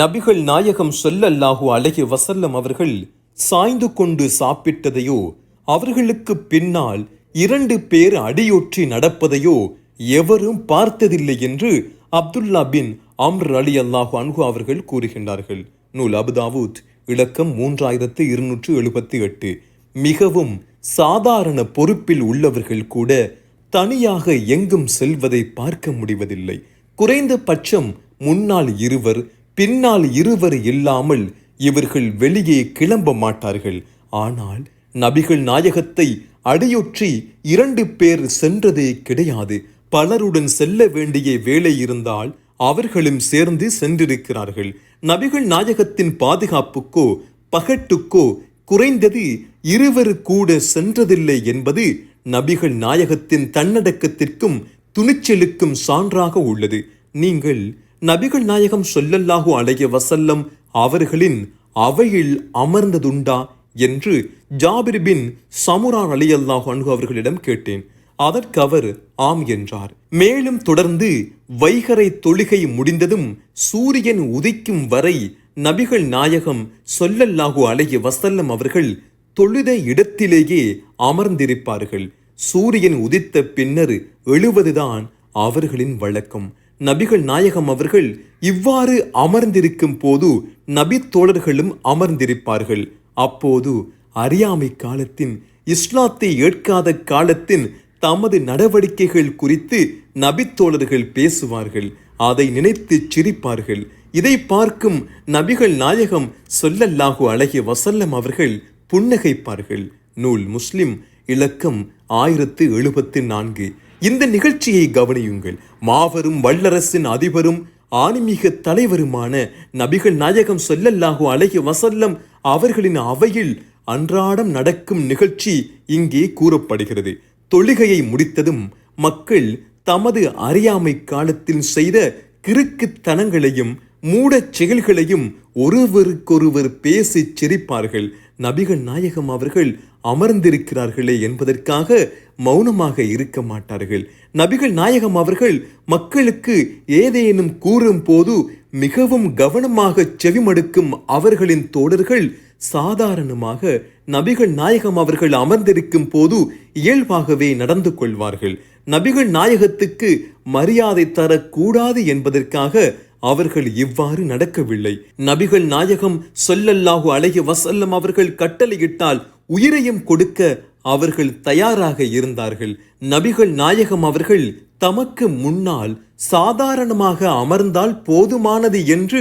நபிகள் நாயகம் சொல்லல்லாஹு அழகிய வசல்லம் அவர்கள் சாய்ந்து கொண்டு சாப்பிட்டதையோ அவர்களுக்கு பின்னால் இரண்டு பேர் அடியொற்றி நடப்பதையோ எவரும் பார்த்ததில்லை என்று அப்துல்லா பின் அம்ர் அலி அல்லாஹு அன்ஹு அவர்கள் கூறுகின்றார்கள். நூல் அபுதாவூத் இலக்கம் மூன்றாயிரத்து இருநூற்று எழுபத்தி எட்டு. மிகவும் சாதாரண பொறுப்பில் உள்ளவர்கள் கூட தனியாக எங்கும் செல்வதை பார்க்க முடிவதில்லை. குறைந்த பட்சம் முன்னால் இருவர் பின்னால் இருவர் இல்லாமல் இவர்கள் வெளியே கிளம்ப மாட்டார்கள். ஆனால் நபிகள் நாயகத்தை அடியொற்றி இரண்டு பேர் சென்றதே கிடையாது. பலருடன் செல்ல வேண்டிய வேலை இருந்தால் அவர்களும் சேர்ந்து சென்றிருக்கிறார்கள். நபிகள் நாயகத்தின் பாதுகாப்புக்கோ பகட்டுக்கோ குறைந்தது இருவர் கூட சென்றதில்லை என்பது நபிகள் நாயகத்தின் தன்னடக்கத்திற்கும் துணிச்சலுக்கும் சான்றாக உள்ளது. நீங்கள் நபிகள் நாயகம் சொல்லல்லாஹு அலைய வசல்லம் அவர்களின் அவையில் அமர்ந்ததுண்டா என்று ஜாபிர் பின் சமுரா அலி அல்லாஹு அன்ஹு அவர்களிடம் கேட்டேன். அதற்கு அவர் ஆம் என்றார். மேலும் தொடர்ந்து வைகரை தொழுகை முடிந்ததும் சூரியன் உதிக்கும் வரை நபிகள் நாயகம் சொல்லல்லாஹு அலைய வசல்லம் அவர்கள் தொழுத இடத்திலேயே அமர்ந்திருப்பார்கள். சூரியன் உதித்த பின்னர் எழுவதுதான் அவர்களின் வழக்கம். நபிகள் நாயகம் அவர்கள் இவ்வாறு அமர்ந்திருக்கும் போது நபி தோழர்களும் அமர்ந்திருப்பார்கள். அப்போது அறியாமை காலத்தின் இஸ்லாத்தை ஏற்காத காலத்தின் தமது நடவடிக்கைகள் குறித்து நபித்தோழர்கள் பேசுவார்கள் அதை நினைத்து சிரிப்பார்கள். இதை பார்க்கும் நபிகள் நாயகம் சொல்லல்லாஹு அழகிய வசல்லம் அவர்கள் புன்னகைப்பார்கள். நூல் முஸ்லிம் இலக்கம் ஆயிரத்து எழுபத்து நான்கு. இந்த நிகழ்ச்சியை கவனியுங்கள். மாபெரும் வல்லரசின் அதிபரும் ஆன்மீக தலைவருமான நபிகள் நாயகம் சொல்லல்லாஹு அழகிய வசல்லம் அவர்களின் அவையில் அன்றாடம் நடக்கும் நிகழ்ச்சி இங்கே கூறப்படுகிறது. தொழுகையை முடித்ததும் மக்கள் தமது அறியாமை காலத்தில் செய்த கிறுக்குத்தனங்களையும் மூடச் செயல்களையும் ஒருவருக்கொருவர் பேசிச் சிரிப்பார்கள். நபிகள் நாயகம் அவர்கள் அமர்ந்திருக்கிறார்களே என்பதற்காக மௌனமாக இருக்க மாட்டார்கள். நபிகள் நாயகம் அவர்கள் மக்களுக்கு ஏதேனும் கூறும் போது மிகவும் கவனமாக செவிமடுக்கும் அவர்களின் தோழர்கள் சாதாரணமாக நபிகள் நாயகம் அவர்கள் அமர்ந்திருக்கும் போது இயல்பாகவே நடந்து கொள்வார்கள். நபிகள் நாயகத்துக்கு மரியாதை தரக்கூடாது என்பதற்காக அவர்கள் இவ்வாறு நடக்கவில்லை. நபிகள் நாயகம் சொல்லல்லாஹு அழகிய வசல்லம் அவர்கள் கட்டளையிட்டால் உயிரையும் கொடுக்க அவர்கள் தயாராக இருந்தார்கள். நபிகள் நாயகம் அவர்கள் தமக்கு முன்னால் சாதாரணமாக அமர்ந்தால் போதுமானது என்று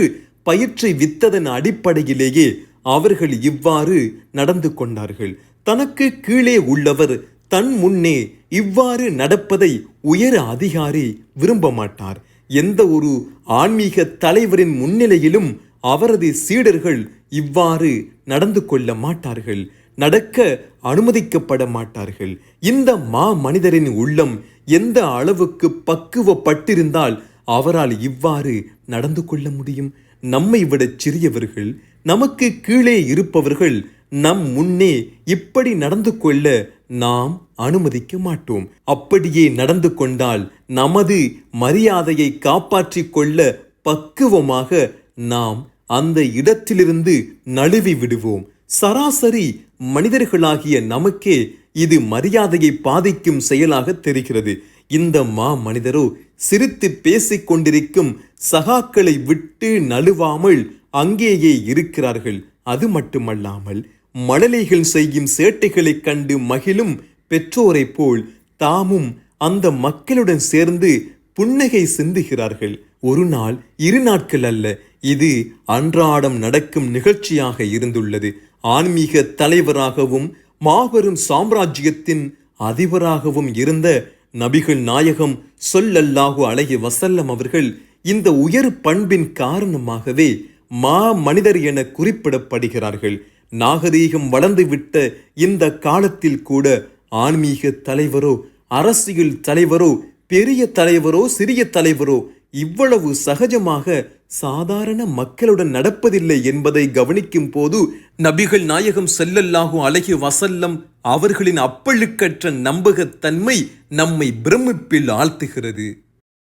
பயிற்சி வித்ததன் அடிப்படையிலேயே அவர்கள் இவ்வாறு நடந்து கொண்டார்கள். தனக்கு கீழே உள்ளவர் தன் முன்னே இவ்வாறு நடப்பதை உயர அதிகாரி விரும்ப மாட்டார் எந்த ஒரு ஆன்மீக தலைவரின் முன்னிலையிலும் அவரது சீடர்கள் இவ்வாறு நடந்து கொள்ள மாட்டார்கள் நடக்க அனுமதிக்கப்பட மாட்டார்கள். இந்த மா மனிதரின் உள்ளம் எந்த அளவுக்கு பக்குவப்பட்டிருந்தால் அவரால் இவ்வாறு நடந்து கொள்ள முடியும்? நம்மை விட சிறியவர்கள் நமக்கு கீழே இருப்பவர்கள் நம் முன்னே இப்படி நடந்து கொள்ள நாம் அனுமதிக்க மாட்டோம். அப்படியே நடந்து கொண்டால் நமது மரியாதையை காப்பாற்றிக் கொள்ள பக்குவமாக நாம் அந்த இடத்திலிருந்து நழுவி விடுவோம். சராசரி மனிதர்களாகிய நமக்கே இது மரியாதையை பாதிக்கும் செயலாக தெரிகிறது. இந்த மா மனிதரோ சிரித்து பேசிக் கொண்டிருக்கும் சகாக்களை விட்டு நழுவாமல் அங்கேயே இருக்கிறார்கள். அது மட்டுமல்லாமல் மழலைகள் செய்யும் சேட்டைகளைக் கண்டு மகிழும் பெற்றோரைப் போல் தாமும் அந்த மக்களுடன் சேர்ந்து புன்னகை சிந்துகிறார்கள். ஒரு நாள் இரு நாட்கள் அல்ல இது அன்றாடம் நடக்கும் நிகழ்ச்சியாக இருந்துள்ளது. ஆன்மீக தலைவராகவும் மாபெரும் சாம்ராஜ்யத்தின் அதிபராகவும் இருந்த நபிகள் நாயகம் சொல்லல்லாஹு அழகிய வசல்லம் அவர்கள் இந்த உயர் பண்பின் காரணமாகவே மா மனிதர் என குறிப்பிடப்படுகிறார்கள். நாகரீகம் வளர்ந்துவிட்ட இந்த காலத்தில் கூட ஆன்மீக தலைவரோ அரசியல் தலைவரோ பெரிய தலைவரோ சிறிய தலைவரோ இவ்வளவு சகஜமாக சாதாரண மக்களுடன் நடப்பதில்லை என்பதை கவனிக்கும் போது நபிகள் நாயகம் செல்லல்லாஹு அழகிய வசல்லம் அவர்களின் அப்பழுக்கற்ற நம்பகத்தன்மை நம்மை பிரமிப்பில் ஆழ்த்துகிறது.